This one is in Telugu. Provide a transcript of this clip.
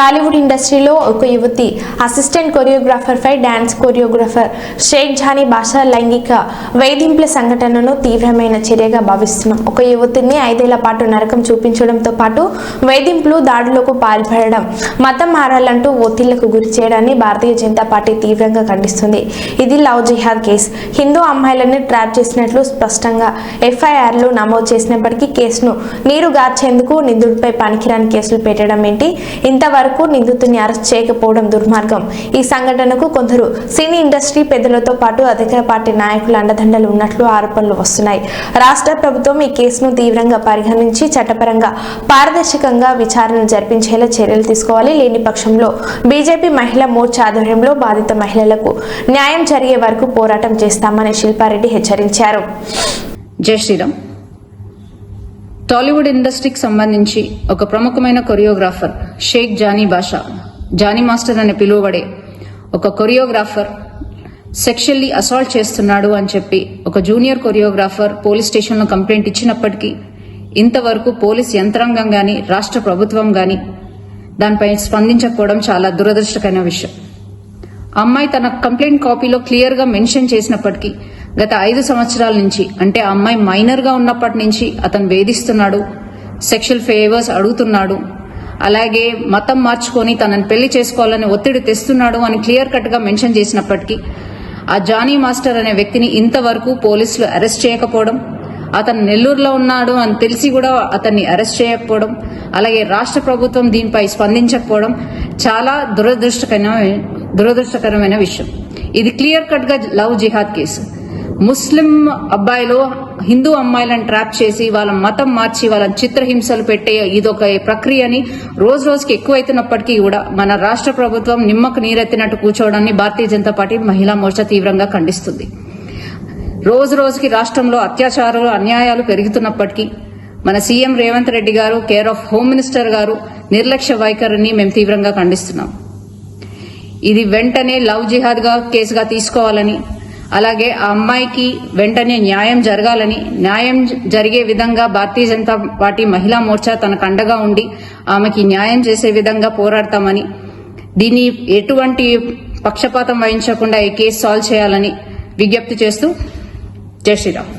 టాలీవుడ్ ఇండస్ట్రీలో ఒక యువతి అసిస్టెంట్ కొరియోగ్రాఫర్పై డ్యాన్స్ కొరియోగ్రాఫర్ షేక్ జానీ భాషా లైంగిక వేధింపుల సంఘటనను తీవ్రమైన చర్యగా భావిస్తున్నాం ఒక యువతిని ఐదేళ్ళ పాటు నరకం చూపించడంతో పాటు వేధింపులు దాడులకు పాల్పడడం మతం మారాలంటూ ఒత్తిళ్ళకు గురి చేయడాన్ని భారతీయ జనతా పార్టీ తీవ్రంగా ఖండిస్తుంది. ఇది లవ్ జిహాద్ కేసు. హిందూ అమ్మాయిలను ట్రాప్ చేసినట్లు స్పష్టంగా ఎఫ్ఐఆర్లు నమోదు చేసినప్పటికీ కేసును నీరు గార్చేందుకు నిధులపై పనికిరాని కేసులు పెట్టడం ఏంటి? ఇంతవరకు నిందితుడిని అరెస్ట్ చేయకపోవడం దుర్మార్గం. ఈ సంఘటనకు కొందరు సినీ ఇండస్ట్రీ పెద్దలతో పాటు అధికార పార్టీ నాయకుల అండదండలు ఉన్నట్లు ఆరోపణలు వస్తున్నాయి. రాష్ట్ర ప్రభుత్వం ఈ కేసును తీవ్రంగా పరిగణించి చట్టపరంగా పారదర్శకంగా విచారణ జరిపించేలా చర్యలు తీసుకోవాలి. లేని పక్షంలో బీజేపీ మహిళా మోర్చా ఆధ్వర్యంలో బాధిత మహిళలకు న్యాయం జరిగే వరకు పోరాటం చేస్తామని శిల్పారెడ్డి హెచ్చరించారు. జై శ్రీరామ్. టాలీవుడ్ ఇండస్ట్రీకి సంబంధించి ఒక ప్రముఖమైన కొరియోగ్రాఫర్ షేక్ జానీ బాషా. జానీ మాస్టర్ అని పిలువబడే ఒక కొరియోగ్రాఫర్ సెక్షువల్లీ అసాల్ట్ చేస్తున్నాడు అని చెప్పి ఒక జూనియర్ కొరియోగ్రాఫర్ పోలీస్ స్టేషన్లో కంప్లైంట్ ఇచ్చినప్పటికీ ఇంతవరకు పోలీస్ యంత్రాంగం కానీ రాష్ట్ర ప్రభుత్వం కానీ దానిపై స్పందించకపోవడం చాలా దురదృష్టకరమైన విషయం. అమ్మాయి తన కంప్లైంట్ కాపీలో క్లియర్గా మెన్షన్ చేసినప్పటికీ గత ఐదు సంవత్సరాల నుంచి అంటే ఆ అమ్మాయి మైనర్గా ఉన్నప్పటి నుంచి అతను వేధిస్తున్నాడు సెక్షువల్ ఫేవర్స్ అడుగుతున్నాడు అలాగే మతం మార్చుకొని తనని పెళ్ళి చేసుకోవాలని ఒత్తిడి తెస్తున్నాడు అని క్లియర్ కట్గా మెన్షన్ చేసినప్పటికీ ఆ జానీ మాస్టర్ అనే వ్యక్తిని ఇంతవరకు పోలీసులు అరెస్ట్ చేయకపోవడం అతను నెల్లూరులో ఉన్నాడు అని తెలిసి కూడా అతన్ని అరెస్ట్ చేయకపోవడం అలాగే రాష్ట్ర ప్రభుత్వం దీనిపై స్పందించకపోవడం చాలా దురదృష్టకరమైన దురదృష్టకరమైన విషయం. ఇది క్లియర్ కట్గా లవ్ జిహాద్ కేసు. ముస్లిం అబ్బాయిలు హిందూ అమ్మాయిలను ట్రాప్ చేసి వాళ్ళ మతం మార్చి వాళ్ళ చిత్రహింసలు పెట్టే ఇదొక ప్రక్రియని రోజు రోజుకి ఎక్కువైతున్నప్పటికీ కూడా మన రాష్ట్ర ప్రభుత్వం నిమ్మకు నీరెత్తినట్టు కూర్చోవడాన్ని భారతీయ జనతా పార్టీ మహిళా మోర్చా తీవ్రంగా ఖండిస్తుంది. రోజు రోజుకి రాష్ట్రంలో అత్యాచారాలు అన్యాయాలు పెరుగుతున్నప్పటికీ మన సీఎం రేవంత్ రెడ్డి గారు కేర్ ఆఫ్ హోమ్ మినిస్టర్ గారు నిర్లక్ష్య వైఖరిని మేము తీవ్రంగా ఖండిస్తున్నాం. ఇది వెంటనే లవ్ జిహాద్గా కేసుగా తీసుకోవాలని అలాగే ఆ అమ్మాయికి వెంటనే న్యాయం జరగాలని న్యాయం జరిగే విధంగా భారతీయ జనతా పార్టీ మహిళా మోర్చా తనకు అండగా ఉండి ఆమెకి న్యాయం చేసే విధంగా పోరాడతామని దీన్ని ఎటువంటి పక్షపాతం వహించకుండా ఈ కేసు సాల్వ్ చేయాలని విజ్ఞప్తి చేస్తూ జై శ్రీరామ్.